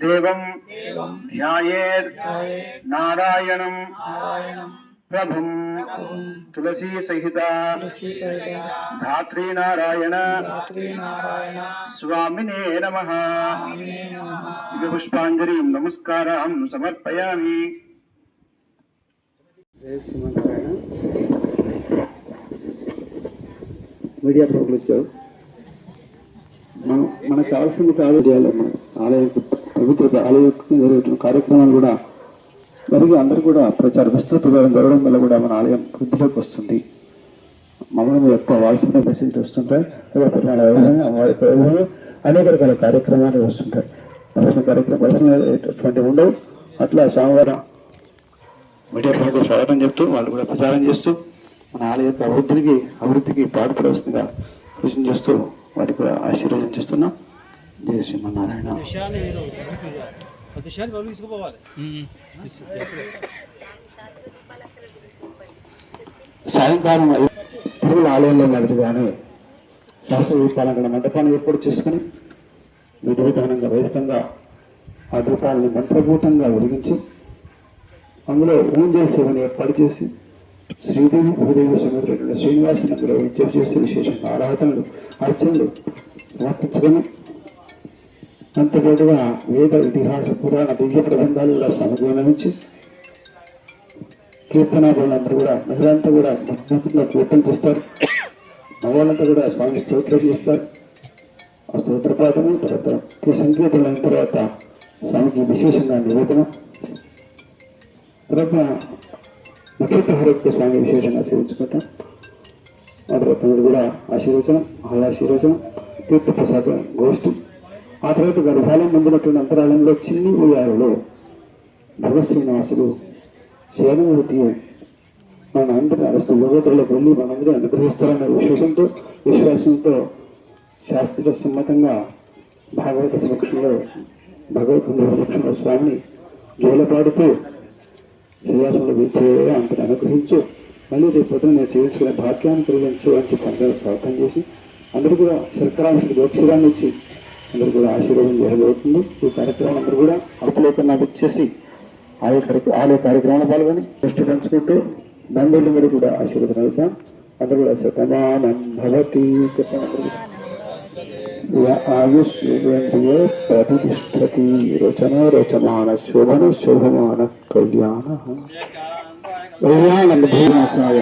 దేవం ధ్యాయేత్ నారాయణం ప్రభుం తులసీ సహిత ధాత్రీ నారాయణ స్వామినే నమ పుష్పాంజలి నమస్కారం సమర్పయామి మీడియా ప్రముఖులు వచ్చారు మనం మనకు కావాల్సింది కాదు చేయాలి మన ఆలయ పవిత్ర ఆలయ జరుగుతున్న కార్యక్రమాలు కూడా మరియు అందరూ కూడా ప్రచార విస్తృత ప్రచారం జరగడం వల్ల కూడా మన ఆలయం వృద్ధిలోకి వస్తుంది. మమ్మల్ని ఎక్కువ వాల్సిన మెసేజ్ వస్తుంటాయి. అమ్మవారి అనేక రకాల కార్యక్రమాలు వస్తుంటాయి. దర్శన కార్యక్రమం దర్శనటువంటి ఉండవు. అట్లా సోమవారం మీడియా ప్రముఖులు స్వాగతం చెప్తూ వాళ్ళు కూడా ప్రచారం చేస్తూ మన ఆలయ యొక్క అభివృద్ధికి అభివృద్ధికి పాటుపడవలసిందిగా కృషి చేస్తూ వారికి కూడా ఆశీర్వాదం చేస్తున్నాం. జయ శ్రీమన్నారాయణ. సాయంకాలం పురుగుల ఆలయంలో మాదిరిగానే శాస్త్ర దీపాలంకణ మండపాన్ని ఏర్పాటు చేసుకుని విధి విధానంగా వేదికంగా ఆ దీపాలను మంత్రభూతంగా వెలిగించి అందులో ఊంజల సేవను ఏర్పాటు చేసి శ్రీదేవి భూదేవి సమేతుడైన శ్రీనివాసుని కూడా విద్య చేసి విశేషంగా ఆరాధనలు అర్చనలు సమర్పించుకొని అంతపాటుగా వేద ఇతిహాస పురాణ దివ్య ప్రబంధాలలో సమగ్రమించి కీర్తనాభులందరూ కూడా మహిళంతా కూడా భక్తిగా కీర్తన చేస్తారు. మగవాళ్ళంతా కూడా స్వామి స్తోత్రం చేస్తారు. ఆ స్తోత్రపాఠము తర్వాత ఈ సంకీర్తన అయిన తర్వాత స్వామికి విశేషంగా నివేదనం. తర్వాత అత్యంత హరక్త స్వామి విశేషంగా సేవించుకుంటాం ఆ తర్వాత మీరు కూడా ఆశీర్వచనం ఆశీర్వచనం తీర్థప్రసాద గోష్ఠి. ఆ తర్వాత గర్భాలయం ముందున్నటువంటి అంతరాలయంలో చిన్ని ఉయ్యాలలో భగత్ శ్రీనివాసులు శయనమూర్తి మన అందరి అరెస్ట్ యోగతులకు వెళ్ళి మనందరూ అనుగ్రహిస్తారన్న విశ్వాసంతో విశ్వాసంతో శాస్త్రీయ సమ్మతంగా భాగవత సమక్షంలో భగవత్ సమక్షంలో స్వామిని జోలపాడుతూ శ్రీవాసంలో వీచే అంతను అనుగ్రహించు. మళ్ళీ రేపు పొద్దున నేను సేవించుకునే భాగ్యాన్ని కలిగించు అని చెప్పి అందరూ ప్రార్థన చేసి అందరూ కూడా శర్కరాంశ గోక్షరాన్ని ఇచ్చి అందరూ కూడా ఆశీర్వాదం జరగబోతుంది. ఈ కార్యక్రమం అందరూ కూడా అవతలేకుండా వచ్చేసి ఆలయ కార్యక్రమం ఆలయ కార్యక్రమంలో పాల్గొని దృష్టి పంచుకుంటూ దండలు మీరు కూడా ఆశీర్వదం అవుతాం అందరూ కూడా శతమానం భవతి. ఆయుష్యేంద్రియ ప్రతిష్టతి రోచన రోచమాన శోభన శోభమాన కళ్యాణ కళ్యాణ భూమాసాయ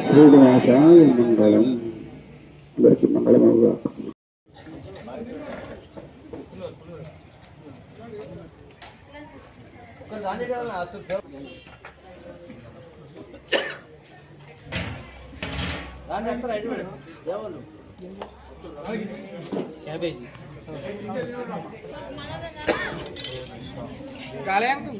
శ్రీనివాసాయ మంగళం అందరికీ మంగళమవుగా దాన్ని ఎక్కడ ఐదు దేవాళ్ళు క్యాబేజీ. కాలేంకు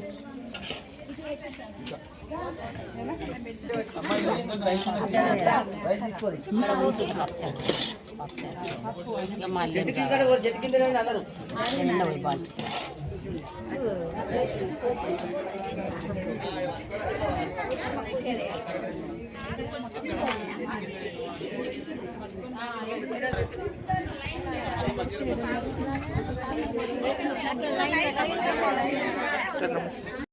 చెట్టు కింద చెట్టు